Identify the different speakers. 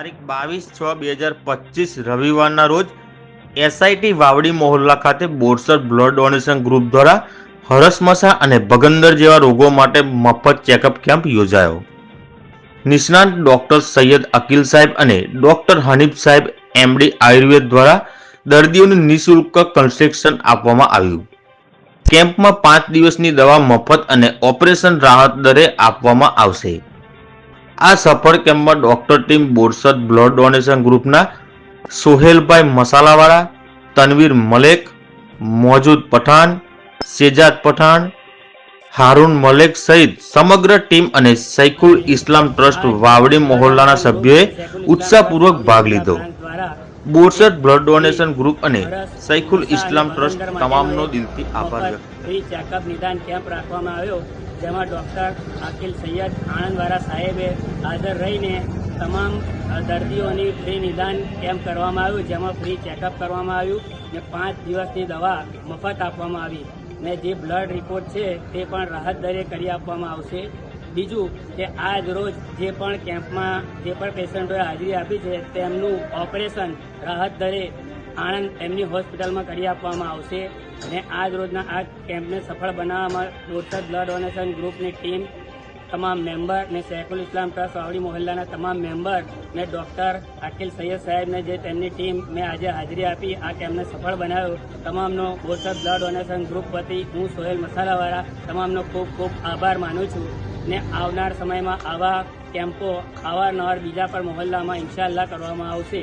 Speaker 1: બાવીસ છ બે હજાર પચીસ રવિવારના રોજ એસઆઈટી વાવડી મોહલ્લા ખાતે બોરસર બ્લડ ડોનેશન ગ્રુપ દ્વારા હરસમસા અને ભગંદર જેવા રોગો માટે મફત ચેકઅપ કેમ્પ યોજાયો. નિષ્ણાંત ડોક્ટર સૈયદ અકીલ સાહેબ અને ડોક્ટર હનીફ સાહેબ એમડી આયુર્વેદ દ્વારા દર્દીઓને નિઃશુલ્ક કન્સ્ટ્રક્શન આપવામાં આવ્યું. કેમ્પમાં પાંચ દિવસની દવા મફત અને ઓપરેશન રાહત દરે આપવામાં આવશે. આ સફળ કેમ્પમાં doctor team Borsad blood donation ગ્રુપના સોહેલભાઈ મસાલાવાળા, તનવીર મલેક, મોજૂદ પઠાણ શેજાદ પઠાણ, હારૂન મલેક સહિત સમગ્ર ટીમ અને સૈકુલ ઇસ્લામ ટ્રસ્ટ વાવડી મોહલ્લાના સભ્યોએ ઉત્સાહપૂર્વક ભાગ લીધો. બોરસદ બ્લડ ડોનેશન ગ્રુપ અને સૈકુલ ઇસ્લામ ટ્રસ્ટ તમામનો દિલથી આભાર વ્યક્ત
Speaker 2: ચેકઅપ નિદાન કેમ્પ રાખવામાં આવ્યો. જેમાં ડૉક્ટર આકિલ સૈયદ આણંદવાળા સાહેબે હાજર રહીને તમામ દર્દીઓની ફ્રી નિદાન કેમ્પ કરવામાં આવ્યું, જેમાં ફ્રી ચેકઅપ કરવામાં આવ્યું ને પાંચ દિવસની દવા મફત આપવામાં આવી. ને જે બ્લડ રિપોર્ટ છે તે પણ રાહત દરે કરી આપવામાં આવશે. બીજું કે આજ રોજ જે પણ કેમ્પમાં જે પણ પેશન્ટોએ હાજરી આપી છે, તેમનું ઓપરેશન રાહત દરે આણંદ એમની હોસ્પિટલમાં કરી આપવામાં આવશે અને આજ રોજના આ કેમ્પને સફળ બનાવવામાં બોરસદ બ્લડ ડોનેશન ગ્રુપની ટીમ, તમામ મેમ્બર ને સૈફુલ ઇસ્લામ ટ્રસ્ટ, વાવડી મોહલ્લાના તમામ મેમ્બર ને ડૉક્ટર અખિલ સૈયદ સાહેબને જે તેમની ટીમ મેં આજે હાજરી આપી, આ કેમ્પને સફળ બનાવ્યો. તમામનો બોરસદ બ્લડ ડોનેશન ગ્રુપ વતી હું સોહેલ મસાલાવાળા તમામનો ખૂબ ખૂબ આભાર માનું છું. ને આવનાર સમયમાં આવા કેમ્પો અવારનવાર બીજા પણ મોહલ્લામાં ઇન્શાલ્લાહ કરવામાં આવશે.